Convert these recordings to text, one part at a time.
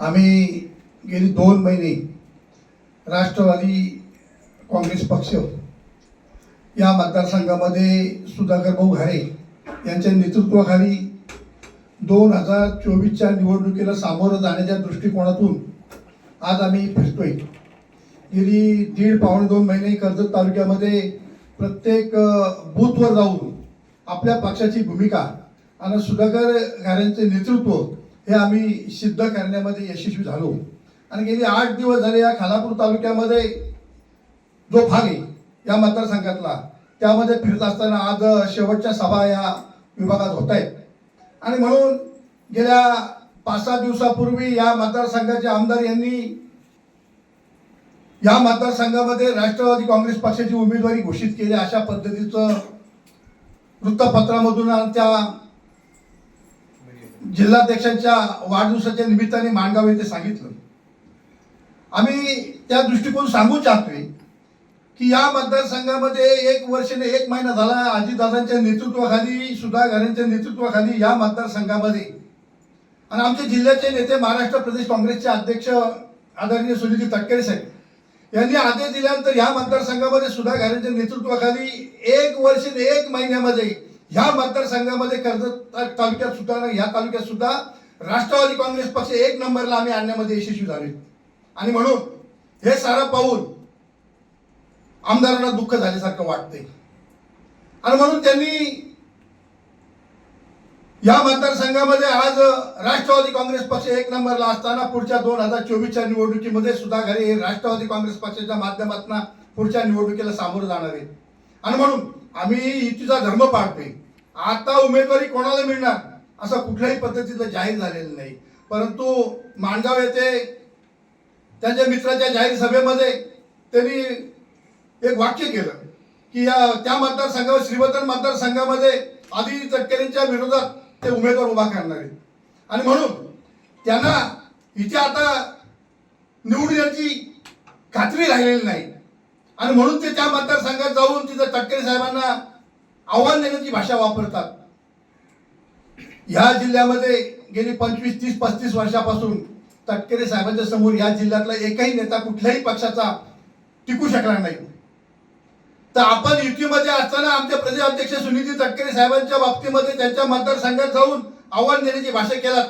आम्ही गेली दोन महिने राष्ट्रवादी काँग्रेस पक्ष या मतदारसंघामध्ये सुधाकर भाऊ घारे यांच्या नेतृत्वाखाली दोन हजार चोवीसच्या निवडणुकीला सामोरं जाण्याच्या दृष्टिकोनातून आज आम्ही फिरतोय. गेली दीड पावणे दोन महिने कर्जत तालुक्यामध्ये प्रत्येक बूथवर जाऊन आपल्या पक्षाची भूमिका आणि सुधाकर घाऱ्यांचे नेतृत्व हे आम्ही सिद्ध करण्यामध्ये यशस्वी झालो. आणि गेली आठ दिवस झाले या खानापूर तालुक्यामध्ये जो भाग आहे या मतदारसंघातला त्यामध्ये फिरत असताना आज शेवटच्या सभा या विभागात होत आहेत. आणि म्हणून गेल्या पाच सहा दिवसापूर्वी या मतदारसंघाचे आमदार यांनी या मतदारसंघामध्ये राष्ट्रवादी काँग्रेस पक्षाची उमेदवारी घोषित केली अशा पद्धतीचं वृत्तपत्रामधून आणि त्या जिल्हाध्यक्षांच्या वाढदिवसाच्या निमित्ताने माणगाव येथे सांगितलं. आम्ही त्या दृष्टिकोन सांगू चाहतोय की या मतदारसंघामध्ये एक वर्षाने एक महिना झाला अजितदादांच्या नेतृत्वाखाली सुधा घरांच्या नेतृत्वाखाली या मतदारसंघामध्ये. आणि आमच्या जिल्ह्याचे नेते महाराष्ट्र प्रदेश काँग्रेसचे अध्यक्ष आदरणीय सुनीलजी तटकरे साहेब यांनी आदेश दिल्यानंतर या मतदारसंघामध्ये सुधा घरांच्या नेतृत्वाखाली एक वर्ष एक महिन्यामध्ये ह्या मतदारसंघामध्ये कर्जत तालुक्यात सुद्धा ह्या तालुक्यात सुद्धा राष्ट्रवादी काँग्रेस पक्ष एक नंबरला आम्ही आणण्यामध्ये यशस्वी झाले आणि म्हणून हे सारं पाहून आमदारांना दुःख झाल्यासारखं वाटतंय. आणि म्हणून त्यांनी या मतदारसंघामध्ये आज राष्ट्रवादी काँग्रेस पक्ष एक नंबरला असताना पुढच्या दोन हजार चोवीसच्या निवडणुकीमध्ये सुद्धा घरे हे राष्ट्रवादी काँग्रेस पक्षाच्या माध्यमातून पुढच्या निवडणुकीला सामोरं जाणार आहे. आणि म्हणून आम्ही युतीचा धर्म पाळतोय. आता उमेदवारी कोणाला मिळणार? असं कुठल्याही पद्धतीचं जाहीर झालेलं नाही. परंतु माणगाव येथे त्यांच्या मित्राच्या जाहीर सभेमध्ये त्यांनी एक वाक्य केलं की या त्या मतदारसंघावर श्रीवर्धन मतदारसंघामध्ये आधी तटकरेंच्या विरोधात ते उमेदवार उभा करणार आहेत. आणि म्हणून त्यांना इथे आता निवडून याची खात्री राहिलेली नाही. आणि म्हणून ते त्या मतदारसंघात जाऊन तिथं तटकरे साहेबांना आव्हान देण्याची भाषा वापरतात. ह्या जिल्ह्यामध्ये गेली पंचवीस तीस पस्तीस वर्षापासून तटकरे साहेबांच्या समोर या जिल्ह्यातला एकही नेता कुठल्याही पक्षाचा टिकू शकला नाही. तर आपण युतीमध्ये असताना आमचे प्रदेशाध्यक्ष सुनीती तटकरे साहेबांच्या बाबतीमध्ये त्यांच्या मतदारसंघात जाऊन आव्हान देण्याची भाषा केलात.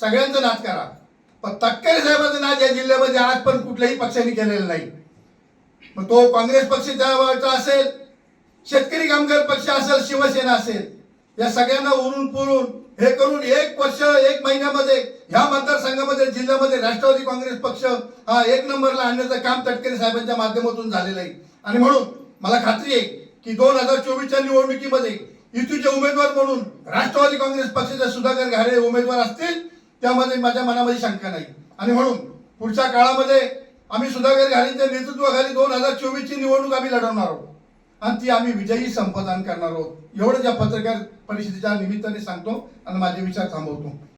सगळ्यांचा नाश करा. पण तटकरे साहेबांचं नाच या जिल्ह्यामध्ये आज पण कुठल्याही पक्षाने केलेलं नाही. मग तो काँग्रेस पक्ष त्यावेळचा असेल शेतकरी कामगार पक्ष असेल शिवसेना असेल या सगळ्यांना उरून पुरून हे करून एक वर्ष एक महिन्यामध्ये ह्या मतदारसंघामध्ये जिल्ह्यामध्ये राष्ट्रवादी काँग्रेस पक्ष हा एक नंबरला आणण्याचं काम तटकरे साहेबांच्या माध्यमातून झालेलं आहे. आणि म्हणून मला खात्री आहे की दोन हजार चोवीसच्या निवडणुकीमध्ये युतीचे उमेदवार म्हणून राष्ट्रवादी काँग्रेस पक्षाचे सुधाकर घारे उमेदवार असतील त्यामध्ये माझ्या मनामध्ये शंका नाही. आणि म्हणून पुढच्या काळामध्ये आम्ही सुधाकर घारेंच्या नेतृत्वाखाली दोन हजार चोवीसची निवडणूक आम्ही लढवणार आहोत. आणि ती आम्ही विजयी संपादन करणार आहोत. एवढं या पत्रकार परिषदेच्या निमित्ताने सांगतो आणि माझे विचार थांबवतो.